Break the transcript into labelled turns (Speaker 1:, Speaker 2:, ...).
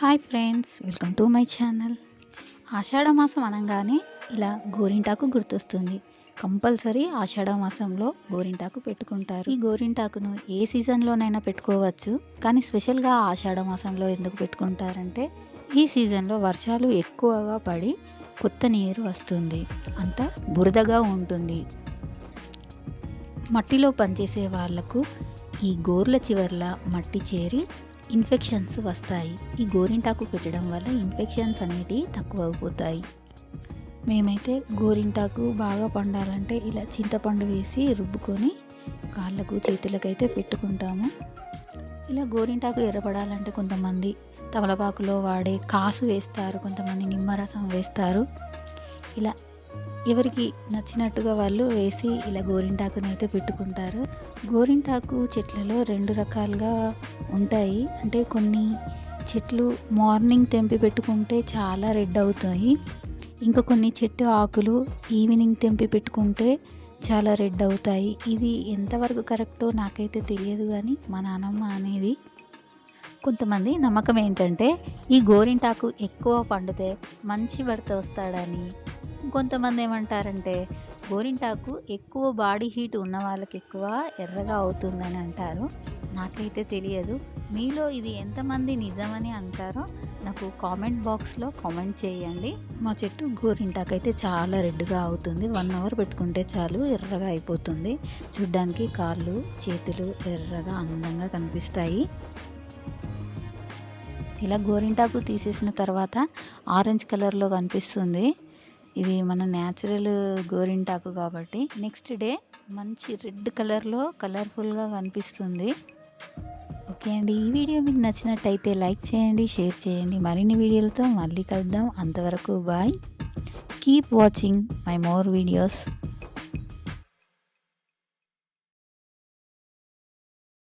Speaker 1: Hi friends welcome to my channel. ఆషాఢ మాసం అనగానే ఇలా గోరింటాకు గుర్తొస్తుంది. కంపల్సరీ ఆషాఢ మాసంలో గోరింటాకు పెట్టుకుంటారు. ఈ గోరింటాకును ఏ సీజన్లోనైనా పెట్టుకోవచ్చు. కానీ స్పెషల్గా ఆషాఢ మాసంలో ఎందుకు పెట్టుకుంటారంటే ఈ సీజన్లో వర్షాలు ఎక్కువగా పడి కొత్త నీరు వస్తుంది. అంతా బురదగా ఉంటుంది. మట్టిలో పనిచేసే వాళ్ళకు ఈ గోర్ల చివర్ల మట్టి చేరి ఇన్ఫెక్షన్స్ వస్తాయి. ఈ గోరింటాకు పెట్టడం వల్ల ఇన్ఫెక్షన్స్ అనేటివి తక్కువ అయిపోతాయి మేమైతే గోరింటాకు బాగా పండాలంటే ఇలా చింతపండు వేసి రుబ్బుకొని కాళ్ళకు చేతులకైతే పెట్టుకుంటాము. ఇలా గోరింటాకు ఎర్రపడాలంటే కొంతమంది తమలపాకులో వాడే కాసు వేస్తారు కొంతమంది నిమ్మరసం వేస్తారు. ఇలా ఎవరికి నచ్చినట్టుగా వాళ్ళు వేసి ఇలా గోరింటాకుని అయితే పెట్టుకుంటారు. గోరింటాకు చెట్లలో రెండు రకాలుగా ఉంటాయి. అంటే కొన్ని చెట్లు మార్నింగ్ తెంపి పెట్టుకుంటే చాలా రెడ్ అవుతాయి. ఇంకా కొన్ని చెట్టు ఆకులు ఈవినింగ్ తెంపి పెట్టుకుంటే చాలా రెడ్ అవుతాయి. ఇది ఎంతవరకు కరెక్టో నాకైతే తెలియదు కానీ మా నానమ్మ అనేది కొంతమంది నమ్మకం ఏంటంటే ఈ గోరింటాకు ఎక్కువ పండితే మంచి భర్త వస్తాడని కొంతమంది ఏమంటారంటే గోరింటాకు ఎక్కువ బాడీ హీట్ ఉన్న వాళ్ళకి ఎక్కువ ఎర్రగా అవుతుందని అంటారు. నాకైతే తెలియదు. మీలో ఇది ఎంతమంది నిజమని అంటారో నాకు కామెంట్ బాక్స్లో కామెంట్ చేయండి. మా చెట్టు గోరింటాకు అయితే చాలా రెడ్గా అవుతుంది. వన్ అవర్ పెట్టుకుంటే చాలు ఎర్రగా అయిపోతుంది. చూడ్డానికి కాళ్ళు చేతులు ఎర్రగా అందంగా కనిపిస్తాయి. ఇలా గోరింటాకు తీసేసిన తర్వాత ఆరెంజ్ కలర్లో కనిపిస్తుంది. ఇది మన న్యాచురల్ గోరింటాకు కాబట్టి నెక్స్ట్ డే మంచి రెడ్ కలర్లో కలర్ఫుల్గా కనిపిస్తుంది. ఓకే అండి ఈ వీడియో మీకు నచ్చినట్టయితే లైక్ చేయండి షేర్ చేయండి. మరిన్ని వీడియోలతో మళ్ళీ కలుద్దాం. అంతవరకు bye keep watching my more videos